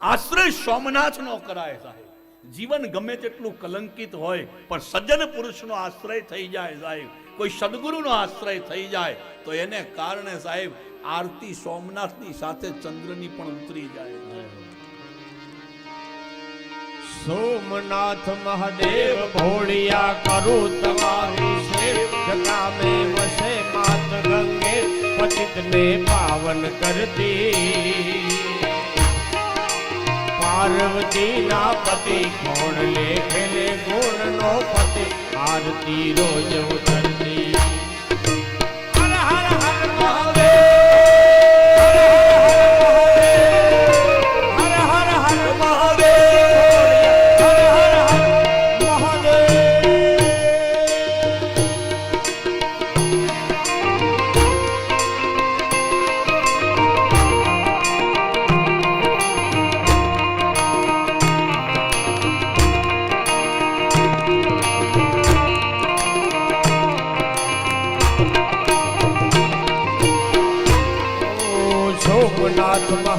આશ્રય સોમનાથ નો કરાય સાહેબ. જીવન ગમે તેટલું કલંકિત હોય, પણ સજ્જન પુરુષનો આશ્રય થઈ જાય સાહેબ. કોઈ સદગુરુનો આશ્રય થઈ જાય, તો એને કારણે સાહેબ આરતી સોમનાથની સાથે ચંદ્રની પણ ઉતરી જાય સોમનાથ મહાદેવ, ભોળિયા કરું તમારી સેવકતા મે વસે માત ગંગે પતિત ને પાવન કરતી. પાર્વતી ના પતિ કોણ લેખે ને ગુણ નો પતિ, આરતી રોજ ઉતરતી. હર હર હર મહાદેવ.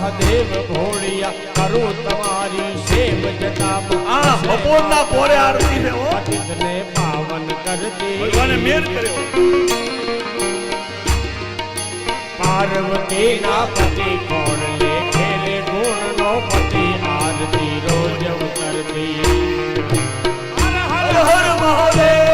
મહાદેવ ભોળિયા કરો તમારી સેવ જતા આ બપોરના પોરે આરતી હો. પતિતને પાવન કરતી ભગવાને મેર કર્યો. પાર્વતી ના પતિ કોણ લે રે ગુણ નો પતિ આરતી રોજ ઉતરતી હર હર મહાદેવ.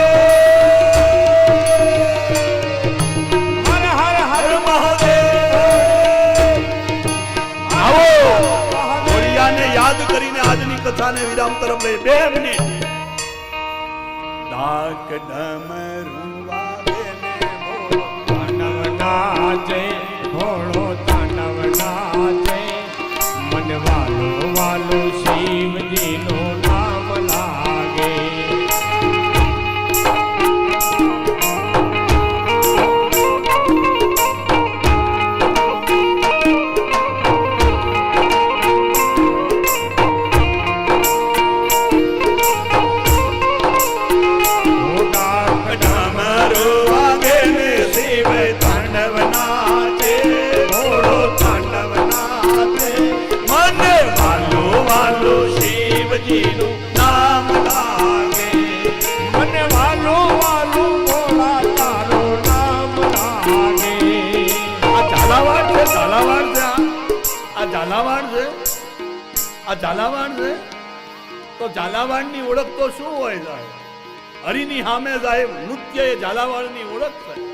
કથાને વિરામ તરફ લઈ બે મિનિટ ડાક ડમરું વાગે ને બોલો. શિવજીનું નામ લાગે. મને વાલો વાલો ભોળા તારો નામ લાગે. આ ઝાલાવાડ છે ઝાલાવાડ છે, આ. ઝાલાવાડ છે? આ ઝાલાવાડ છે? તો ઝાલાવાડની ઓળખ તો શું હોય સાહેબ? હરિની સામે સાહેબ નૃત્ય એ ઝાલાવાડની ઓળખ છે.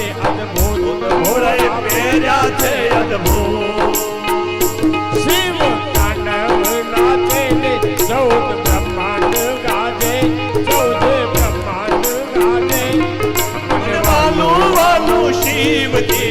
છે અદભુત શિવ તાંડવ નાચે ને ચૌદ બ્રહ્માંડ ગાજે, ચૌદ બ્રહ્માંડ ગાજે. વાલું વાલું શિવજીનું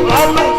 Allah.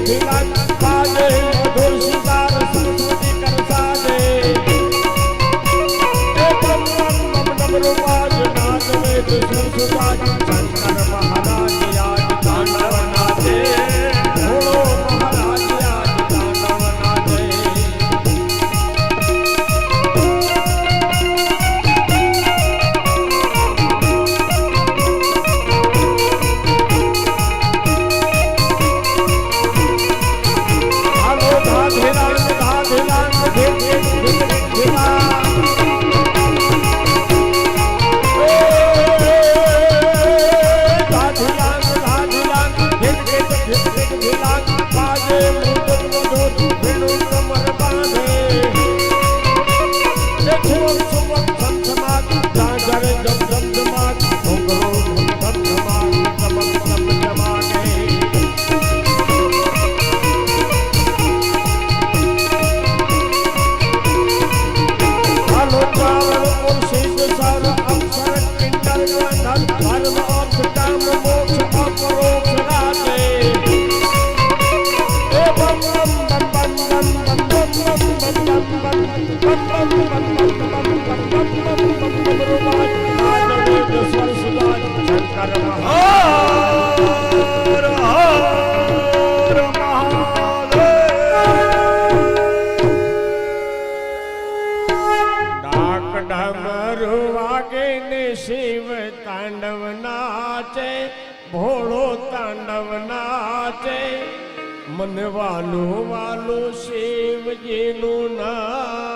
વિલાસ પાડે મન વાલું વાલું શિવજીનું નામ.